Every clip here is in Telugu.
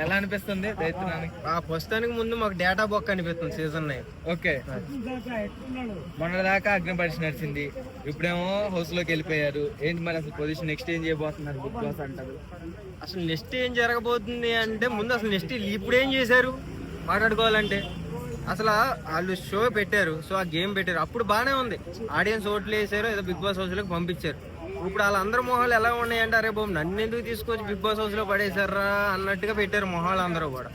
ఎలా అనిపిస్తుంది ఆ ప్రస్తుతానికి ముందు మాకు డేటా బొక్క అనిపిస్తుంది సీజన్ నైన్ ఓకే. మొన్న దాకా అగ్ని పరీక్ష నడిచింది. ఇప్పుడేమో హౌస్లోకి వెళ్ళిపోయారు. ఏంటి మరి అసలు పొజిషన్ నెక్స్ట్ ఏం చేయబోతున్నారు బిగ్ బాస్ అంటారు? అసలు నెక్స్ట్ ఏం జరగబోతుంది అంటే ముందు అసలు నెక్స్ట్ ఇప్పుడు ఏం చేశారు? మాట్లాడుకోవాలంటే. అసలు వాళ్ళు షో పెట్టారు సో ఆ గేమ్ పెట్టారు. అప్పుడు బాగానే ఉంది. ఆడియన్స్ ఓట్లు వేసారు ఏదో బిగ్ బాస్ హౌస్లోకి పంపించారు. ఇప్పుడు వాళ్ళందరూ మొహాలు ఎలా ఉన్నాయంటే అరే బాబు నన్ను ఎందుకు తీసుకొచ్చి బిగ్ బాస్ హౌస్లో పడేశారా అన్నట్టుగా పెట్టారు మొహాలు అందరూ కూడా.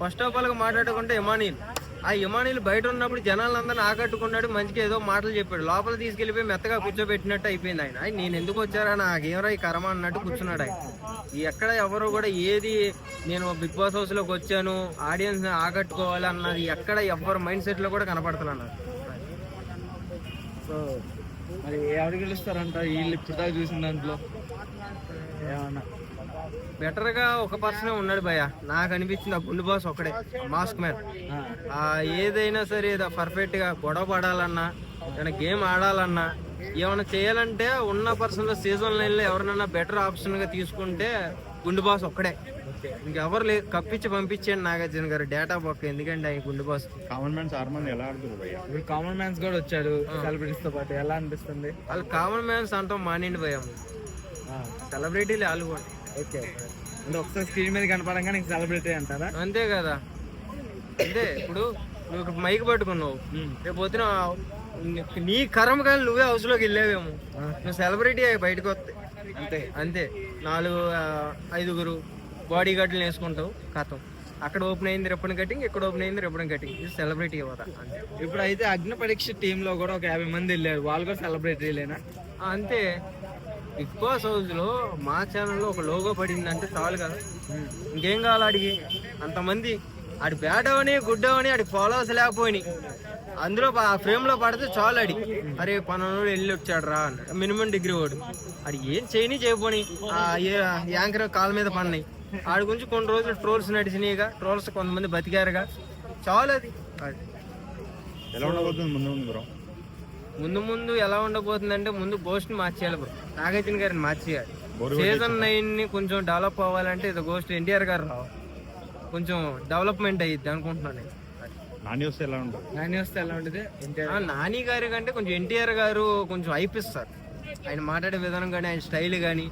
ఫస్ట్ ఆఫ్ ఆల్గా మాట్లాడుకుంటే ఇమానీలు ఆ ఇమానీలు బయట ఉన్నప్పుడు జనాలందరిని ఆకట్టుకున్నాడు మంచిగా ఏదో మాటలు చెప్పాడు. లోపల తీసుకెళ్ళిపోయి మెత్తగా కూర్చోబెట్టినట్టు అయిపోయింది ఆయన. నేను ఎందుకు వచ్చారా? నాకేమరా ఈ కర్మ అన్నట్టు కూర్చున్నాడు ఆయన. ఎక్కడ ఎవరు కూడా ఏది నేను బిగ్ బాస్ హౌస్లోకి వచ్చాను ఆడియన్స్ ఆకట్టుకోవాలి అన్నది ఎక్కడ ఎవరు మైండ్ సెట్లో కూడా కనపడుతున్నాను సో మరి ఎవరు గెలుస్తారంట? వీళ్ళు ఇప్పుడు దాకా చూసిన దాంట్లో? ఏమన్నా? బెటర్గా ఒక పర్సనే ఉన్నాడు భయ్య. నాకు అనిపించింది ఆ గుండు బాస్ ఒకడే మాస్క్ మ్యాన్ ఏదైనా సరే పర్ఫెక్ట్గా గొడవ పడాలన్నా ఏమైనా గేమ్ ఆడాలన్నా ఏమైనా చేయాలంటే ఉన్న పర్సన్లో సీజన్ లైన్లో ఎవరినైనా బెటర్ ఆప్షన్గా తీసుకుంటే గుండు బాస్ ఒక్కడే. ఇంకెవరు లేదు కప్పించి పంపించండి నాగార్జున గారు డేటా బొక్క ఎందుకంటే ఆయన గుండు బాస్? కామన్ మ్యాన్స్ ఆరు మంది ఎలా ఆడుతున్నారు కామన్ మ్యాన్స్ కూడా వచ్చారు సెలబ్రిటీస్తో పాటు. ఎలా అనిపిస్తుంది? వాళ్ళు కామన్ మ్యాన్స్ అంటాం మానిండి పోయాము ఆ, సెలబ్రిటీలు వాళ్ళు కూడా. ఓకే అంటే ఒకసారి స్క్రీన్ మీద కనపడంగా నీకు సెలబ్రిటీ అంటారా? అంతే కదా. అంతే ఇప్పుడు నువ్వు ఒక మైక్ పట్టుకున్నావు. రేపు పొద్దున నీ కరం కానీ నువ్వే హౌస్లోకి వెళ్ళావేమో. నువ్వు సెలబ్రిటీ అయ్యి బయటకు వస్తే. అంతే. అంతే. నాలుగు ఐదుగురు బాడీ గార్డులు వేసుకుంటావు కథం అక్కడ ఓపెన్ అయింది రెప్పని కటింగ్ ఇక్కడ ఓపెన్ అయింది రెప్పని కటింగ్ ఇది సెలబ్రిటీ అంతే ఇప్పుడు అయితే అగ్ని పరీక్ష టీమ్లో కూడా ఒక యాభై మంది వెళ్ళారు. వాళ్ళు కూడా సెలబ్రిటీలేనా ఆ, అంతే. బిగ్ బాస్ హౌస్లో మా ఛానల్లో ఒక లోగో పడిందంటే చాలు కదా. ఇంకేం కావాలి అడిగి అంతమంది ఆడి బ్యాడవని అవని గుడ్ అవని ఆడి ఫాలోవర్స్ లేకపోయినాయి. అందులో ఆ ఫ్రేమ్లో పడితే చాలు అడి అరే పనుడు వెళ్ళి వచ్చాడు రా అన్నాడు. మినిమం డిగ్రీ వాడు. అది ఏం చేయని చేయపోని యాంకర్ కాళ్ళ మీద పడినాయి. ఆడి గురించి కొన్ని రోజులు ట్రోల్స్ నడిచినాయిగా ట్రోల్స్ కొంతమంది బతికారుగా. చాలు అది. అది. ఎలా ఉండబోతుంది ముందు ముందు బ్రో ముందు ముందు ఎలా ఉండబోతుందంటే ముందు గోస్ట్ మార్చేయాలి బ్రో నాగార్జున గారిని మార్చేయాలి. సీజన్ నైన్ని కొంచెం డెవలప్ అవ్వాలంటే ఇది గోస్ట్ ఎన్టీఆర్ గారు రావాలి. కొంచెం డెవలప్మెంట్ అయ్యిద్ది అనుకుంటున్నాను నేను. నాని వస్తే ఎలా ఉంటుంది? నాని వస్తే ఎలా ఉంటుంది? నాని గారి కంటే కొంచెం ఎన్టీఆర్ గారు కొంచెం అయిపిస్తారు ఆయన మాట్లాడే విధానం కానీ ఆయన స్టైల్ కానీ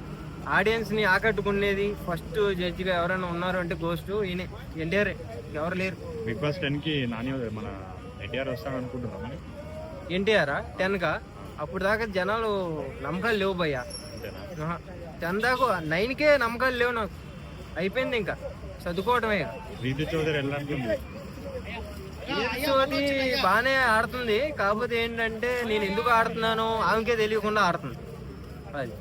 ఆడియన్స్ని ఆకట్టుకునేది ఫస్ట్ జడ్జి గా ఎవరైనా ఉన్నారు అంటే గోస్ట్ ఈయనే. ఎన్టీఆర్. ఎవరు లేరు. బిగ్ బాస్ టెన్కి నాని మన ఎన్టీఆర్ వస్తాడు అనుకుంటున్నాం ఎన్టీఆర్ టెన్గా అప్పుడు దాకా జనాలు నమ్మకాలు లేవు భయ్యా. టెన్ దాకా నైన్ కే నమ్మకాలు లేవు నాకు. అయిపోయింది ఇంకా. చదువుకోవటమే సోది బాగానే ఆడుతుంది. కాకపోతే ఏంటంటే నేను ఎందుకు ఆడుతున్నానో ఆమెకే తెలియకుండా ఆడుతుంది. అది.